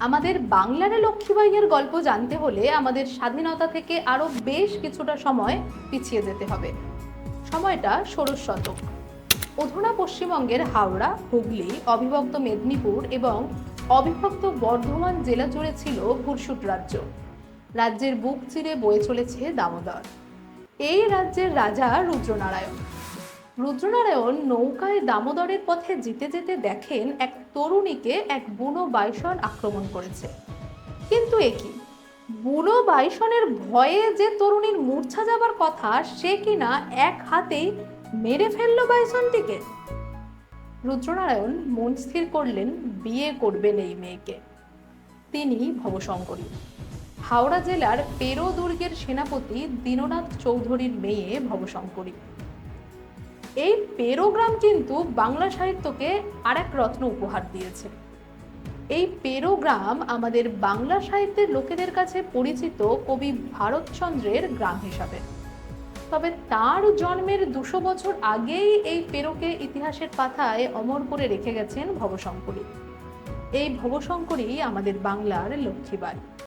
আমাদের বাংলার লক্ষ্মীবাইয়ের গল্প জানতে হলে আমাদের স্বাধীনতা থেকে আরও বেশ কিছুটা সময় পিছিয়ে যেতে হবে। সময়টা ষোড়শ শতক। অধুনা পশ্চিমবঙ্গের হাওড়া, হুগলি, অবিভক্ত মেদিনীপুর এবং অবিভক্ত বর্ধমান জেলা জুড়ে ছিল ভুরসুট রাজ্য। রাজ্যের বুক চিরে বয়ে চলেছে দামোদর। এই রাজ্যের রাজা রুদ্রনারায়ণ। রুদ্রনারায়ণ নৌকায় দামোদরের পথে যেতে যেতে দেখেন এক তরুণীকে এক বুনো বাইসন আক্রমণ করেছে। কিন্তু একই বুনো বাইসনের ভয়ে যে তরুণীর মূর্ছা যাবার কথা, সে কিনা এক হাতেই মেরে ফেলল বাইসনটিকে? রুদ্রনারায়ণ মন স্থির করলেন, বিয়ে করবেন এই মেয়েকে। তিনি ভবশঙ্করী। হাওড়া জেলার পেরো দুর্গের সেনাপতি দীননাথ চৌধুরীর মেয়ে ভবশঙ্করী। এই পেরোগ্রাম কিন্তু বাংলা সাহিত্যকে আরেক রত্ন উপহার দিয়েছে। এই পেরোগ্রাম আমাদের বাংলা সাহিত্যের লোকেদের কাছে পরিচিত কবি ভারতচন্দ্রের গ্রাম হিসাবে। তবে তার জন্মের দুশো বছর আগেই এই পেরোকে ইতিহাসের পাতায় অমর করে রেখে গেছেন ভবশঙ্করী। এই ভবশঙ্করী আমাদের বাংলার লক্ষ্মীবাই